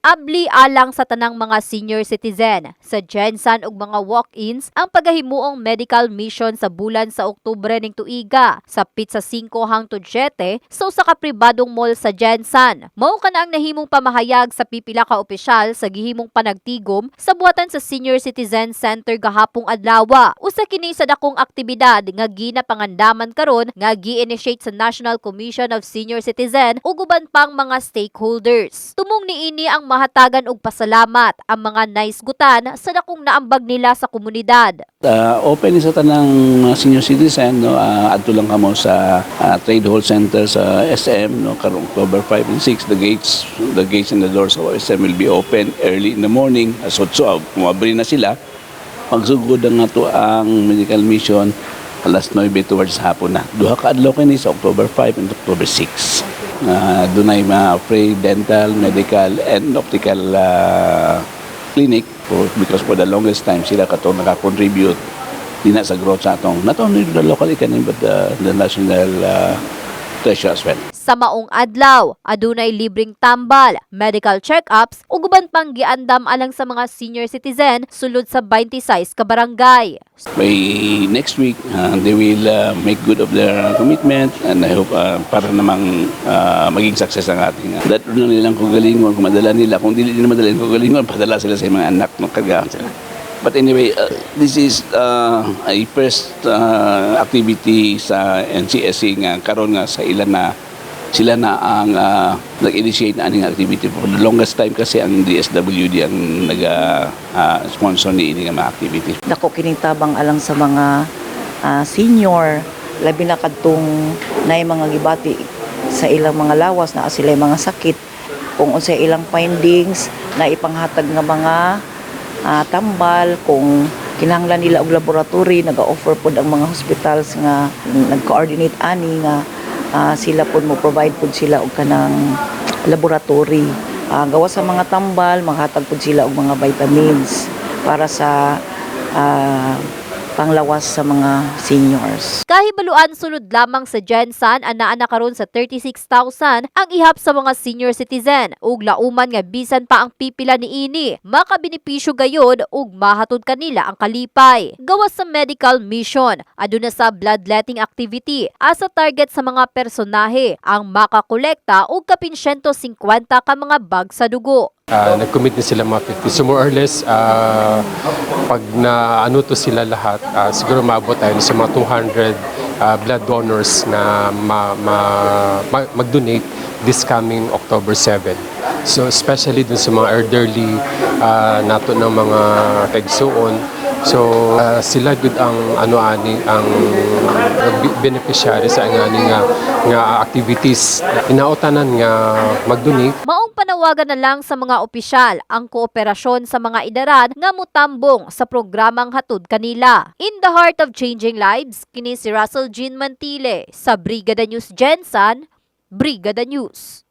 Abli alang sa tanang mga senior citizen sa Jensan ug mga walk-ins ang pagahimuong medical mission sa bulan sa Oktubre ning tuiga sa Pizza 5 hangtod 7 sa usa ka pribadong mall sa Jensan. Mao kana ang nahimong pamahayag sa pipila ka opisyal sa gihimong panagtigom sa buhatan sa Senior Citizen Center gahapong adlaw. Usa kini sa dakong aktibidad nga ginapangandaman karon nga gi-initiate sa National Commission of Senior Citizen ug uban pang mga stakeholders. Tumong niini ang mahatagan og pasalamat ang mga naisgutan sa dakong naambag nila sa komunidad. Uh, open sa tanang senior citizen no uh, adto lang kamo sa uh, trade hall center sa SM no karong October 5 and 6 the gates the gates and the doors of SM will be open early in the morning. As so kumabri na sila. Magsugod ang ato ang medical mission alas 9 towards hapon na. Duha ka adlaw kini sa October 5 and October 6 uh, dunay mga free dental medical and optical uh, clinic for, because for the longest time sila kato naka-contribute di na sa growth sa atong not only the local economy but the, the national uh, treasure as well. Sa maong adlaw, adunay libreng tambal, medical check-ups ug uban pang giandam alang sa mga senior citizen sulod sa 26 ka barangay. By next week, uh, they will uh, make good of their commitment and I hope uh, para namang uh, maging success ang ating uh, that na nilang kagalingon, kung madala nila, kung dili nila madala yung kagalingon, padala sila sa mga anak ng kagahan sila. But anyway, uh, this is uh, a first uh, activity sa NCSC nga karon nga sa ilan na sila na ang uh, nag-initiate na aning activity for the longest time kasi ang DSWD ang nag-sponsor ni ini mga activity. Dako kining tabang alang sa mga ah, senior labi na kadtong nay mga gibati sa ilang mga lawas na sila mga sakit kung unsa ilang findings na ipanghatag nga mga ah, tambal kung kinahanglan nila og laboratory naga-offer pod ang mga hospitals nga nag-coordinate ani nga ah, sila pod mo provide pod sila og kanang laboratory. Ah, gawa sa mga tambal maghatag pod sila og mga vitamins para sa ah, panglawas sa mga seniors. Kahibaluan sulod lamang sa Jensan anaa na karon sa 36,000 ang ihap sa mga senior citizen ug lauman nga bisan pa ang pipila ni ini makabenepisyo gayod ug mahatod kanila ang kalipay. Gawas sa medical mission aduna sa bloodletting activity asa target sa mga personahe ang makakolekta og kapin 150 ka mga bag sa dugo. Ah, nag-commit na sila mga 50. So more or less, ah, pag na ano to sila lahat, ah, siguro maabot tayo sa mga 200 ah, blood donors na ma, ma, ma- mag-donate this coming October 7. So especially dun sa mga elderly ah, nato ng mga kaigsuon. So ah, sila gud ang ano ani ang be- beneficiary sa ani nga nga activities inautanan nga mag-donate Maong panawagan na lang sa mga opisyal ang kooperasyon sa mga idaran nga mutambong sa programang hatod kanila. In the heart of changing lives, kini si Russell Jean Mantile sa Brigada News Jensen, Brigada News.